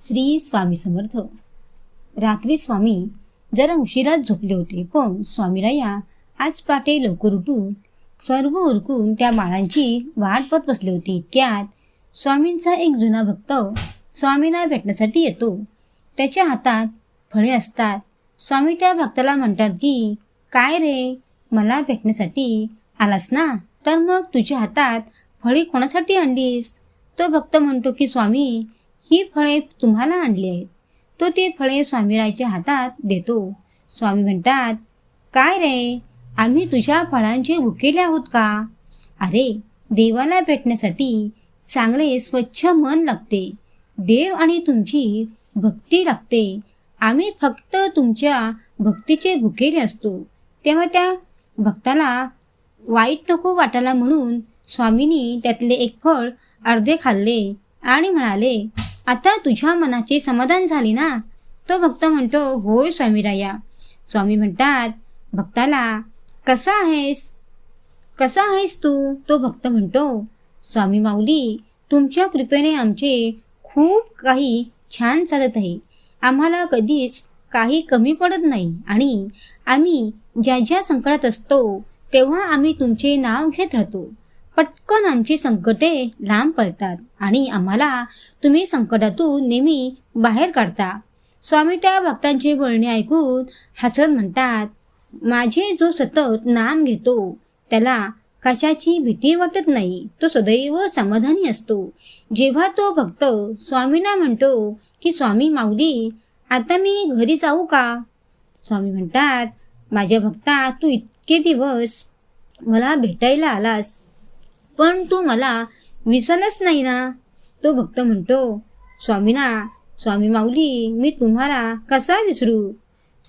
श्री स्वामी समर्थ. रात्री स्वामी जरा उशिराच झोपले होते पण स्वामीराया आज पाटे लवकर उठून सर्व उरकून त्या बाळांची वाट पाहत बसले होते. त्यात स्वामींचा एक जुना भक्त स्वामींना भेटण्यासाठी येतो. त्याच्या हातात फळे असतात. स्वामी त्या भक्ताला म्हणतात की काय रे मला भेटण्यासाठी आलास ना? तर मग तुझ्या हातात फळी कोणासाठी आणलीस? तो भक्त म्हणतो की स्वामी ही फळे तुम्हाला आणली आहेत. तो ती फळे स्वामीरायच्या हातात देतो. स्वामी म्हणतात काय रे? आम्ही तुझ्या फळांचे भुकेले आहोत का? अरे देवाला भेटण्यासाठी चांगले स्वच्छ मन लागते. देव आणि तुमची भक्ती लागते. आम्ही फक्त तुमच्या भक्तीचे भुकेले असतो. तेव्हा त्या भक्ताला वाईट नको वाटायला म्हणून स्वामींनी त्यातले एक फळ अर्धे खाल्ले आणि म्हणाले आता तुझ्या मनाचे समाधान झाले ना? तो भक्त म्हणतो होय स्वामीराया. स्वामी म्हणतात भक्ताला कसा आहेस? कसा आहेस तू? तो भक्त म्हणतो स्वामी माऊली तुमच्या कृपेने आमचे खूप काही छान चालत आहे. आम्हाला कधीच काही कमी पडत नाही आणि आम्ही ज्या ज्या संकटात असतो तेव्हा आम्ही तुमचे नाव घेत राहतो. पटकन आमची संकटे लांब पडतात आणि आम्हाला तुम्ही संकटातून नेहमी बाहेर काढता. स्वामी त्या भक्तांचे बोलणे ऐकून हसत म्हणतात माझे जो सतत नाम घेतो त्याला कशाची भीती वाटत नाही. तो सदैव समाधानी असतो. जेव्हा तो भक्त स्वामींना म्हणतो की स्वामी माऊली आता मी घरी जाऊ का? स्वामी म्हणतात माझ्या भक्ता तू इतके दिवस मला भेटायला आलास. पण तू मला विसरलाच नाही ना. तो भक्त म्हणतो स्वामीना स्वामी माऊली मी तुम्हाला कसा विसरू?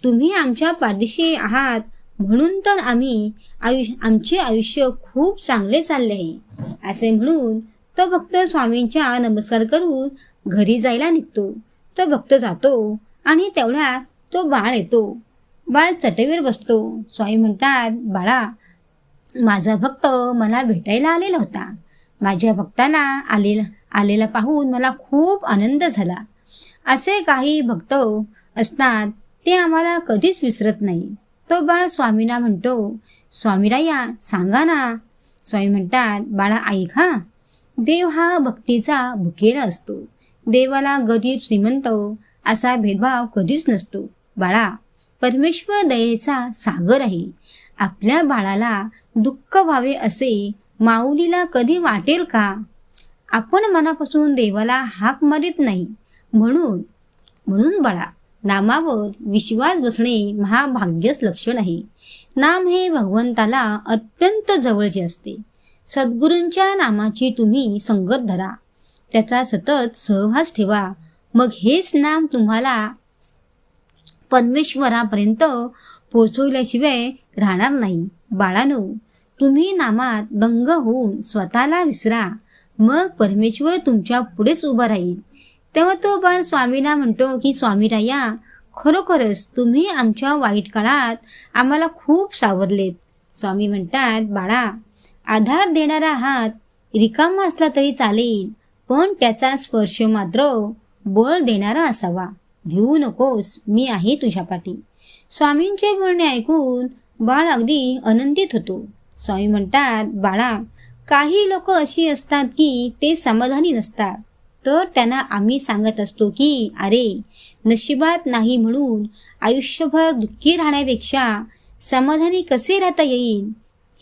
तुम्ही आमच्या पाठीशी आहात. म्हणून तर आम्ही आयुष्य आमचे आयुष्य खूप चांगले चालले आहे. असे म्हणून तो भक्त स्वामींच्या नमस्कार करून घरी जायला निघतो. तो भक्त जातो आणि तेवढ्यात तो बाळ येतो. बाळ चटईवर बसतो. स्वामी म्हणतात बाळा माझा भक्त मला भेटायला आलेला होता. माझ्या भक्तांना आलेला आलेला पाहून मला खूप आनंद झाला. असे काही भक्त असतात ते आम्हाला कधीच विसरत नाही. तो बाळ स्वामीना म्हणतो स्वामीराया सांगा ना. स्वामी म्हणतात बाळा ऐका देव हा भक्तीचा भुकेला असतो. देवाला गरीब श्रीमंत असा भेदभाव कधीच नसतो. बाळा परमेश्वर दयेचा सागर आहे. आपल्या बाळाला दुःख व्हावे असे माऊलीला कधी वाटेल का? आपण मनापासून देवाला हाक मारित नाही. म्हणून म्हणून बाळा नामावर विश्वास बसणे महाभाग्यच लक्षण आहे. नाम हे भगवंताला अत्यंत जवळचे असते. सद्गुरूंच्या नामाची तुम्ही संगत धरा. त्याचा सतत सहवास ठेवा. मग हेच नाम तुम्हाला परमेश्वरापर्यंत पोचवल्याशिवाय राहणार नाही. बाळानो तुम्ही नामात दंग होऊन स्वतःला विसरा. मग परमेश्वर तुमच्या पुढेच उभा राहील. तेव्हा तो बाळ स्वामींना म्हणतो की स्वामीराया खरोखरच तुम्ही आमच्या वाईट काळात आम्हाला खूप सावरलेत. स्वामी म्हणतात बाळा आधार देणारा हात रिकामा असला तरी चालेल पण त्याचा स्पर्श मात्र बळ देणारा असावा. भिवू नकोस मी आहे तुझ्या पाठी. स्वामींचे बोलणे ऐकून बाळ अगदी आनंदित होतो. स्वामी म्हणतात बाळा काही लोक अशी असतात की ते समाधानी नसतात. तर त्यांना आम्ही सांगत असतो की अरे नशिबात नाही म्हणून आयुष्यभर दुःखी राहण्यापेक्षा समाधानी कसे राहता येईल?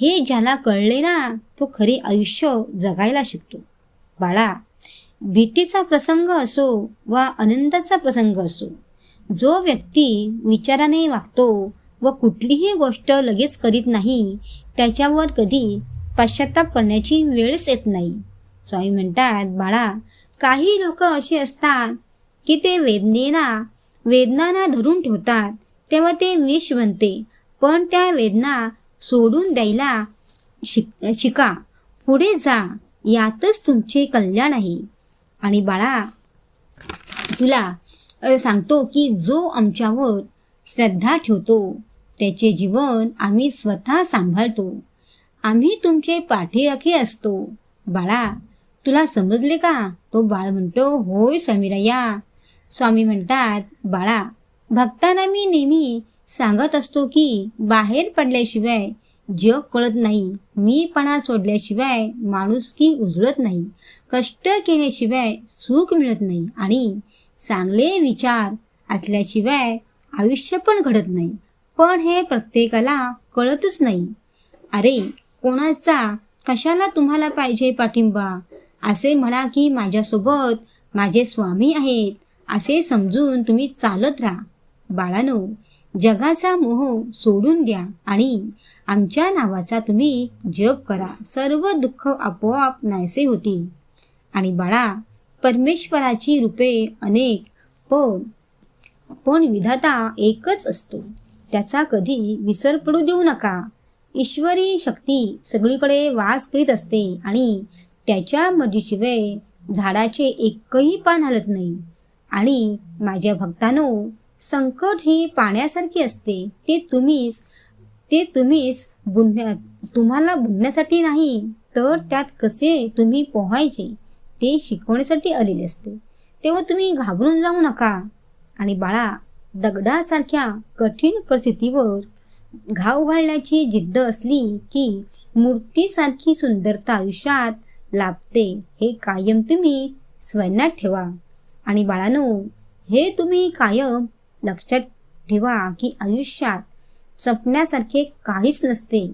हे ज्याला कळले ना तो खरे आयुष्य जगायला शिकतो. बाळा भीतीचा प्रसंग असो वा आनंदाचा प्रसंग असो जो व्यक्ती विचाराने वागतो व कुठलीही गोष्ट लगेच करीत नाही. त्याच्यावर कधी पश्चाताप करण्याची वेळच येत नाही. स्वामी म्हणतात बाळा काही लोक असे असतात की ते वेदनेना वेदनांना धरून ठेवतात. तेव्हा ते विष बनते. पण त्या वेदना सोडून द्यायला शिक शिका. पुढे जा. यातच तुमचे कल्याण आहे. आणि बाळा तुला सांगतो की जो आमच्यावर श्रद्धा ठेवतो त्याचे जीवन आम्ही स्वतः सांभाळतो. आम्ही तुमचे पाठीराखी असतो. बाळा तुला समजले का? तो बाळ म्हणतो होय समीरया. स्वामी म्हणतात बाळा भक्तांना मी नेहमी सांगत असतो की बाहेर पडल्याशिवाय जग कळत नाही. मीपणा सोडल्याशिवाय माणुसकी उजळत नाही. कष्ट केल्याशिवाय सुख मिळत नाही आणि चांगले विचार असल्याशिवाय आयुष्य पण घडत नाही. पण हे प्रत्येकाला कळतच नाही. अरे कोणाचा? कशाला तुम्हाला पाहिजे पाठिंबा? असे म्हणा की माझ्यासोबत माझे स्वामी आहेत. असे समजून तुम्ही चालत राहा. बाळानो जगाचा मोह सोडून द्या आणि आमच्या नावाचा तुम्ही जप करा. सर्व दुःख आपोआप नाहीसे होतील. आणि बाळा परमेश्वराची रूपे अनेक पण पण विधाता एकच असतो. त्याचा कधी विसर पडू देऊ नका. ईश्वरी शक्ती सगळीकडे वास करीत असते आणि त्याच्या मर्जीशिवाय झाडाचे एकही पान हलत नाही. आणि माझ्या भक्तांनो संकट ही पाण्यासारखी असते. ते तुम्हीच ते तुम्हीच बुडण्या तुम्हाला बुडण्यासाठी नाही तर त्यात कसे तुम्ही पोहायचे ते शिकवण्यासाठी आलेले असते. तेव्हा तुम्ही घाबरून जाऊ नका. आणि बाळा दगडासारख्या कठीण परिस्थितीवर घाव घालण्याची जिद्द असली की मूर्तीसारखी सुंदरता आयुष्यात लाभते हे कायम तुम्ही स्मरणात ठेवा. आणि बाळानो हे तुम्ही कायम लक्षात ठेवा की आयुष्यात जपण्यासारखे काहीच नसते.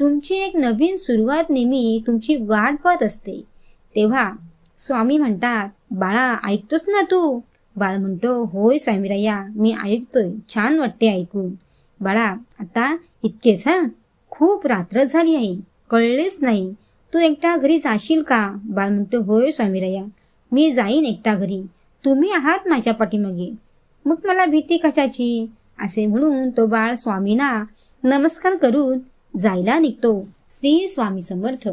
तुमची एक नवीन सुरुवात नेहमी तुमची वाट पाहत असते. तेव्हा स्वामी म्हणतात बाळा ऐकतोस ना तू? बाळ म्हणतो होय स्वामीराया मी ऐकतोय. छान वाटते ऐकून. बाळा आता इतकेच हा? खूप रात्र झाली आहे. कळलेच नाही. तू एकटा घरी जाशील का? बाळ म्हणतो होय स्वामीराया मी जाईन एकटा घरी. तुम्ही आहात माझ्या पाठीमागे. मग मला भीती कशाची? असे म्हणून तो बाळ स्वामींना नमस्कार करून जायला निघतो. श्री स्वामी समर्थ.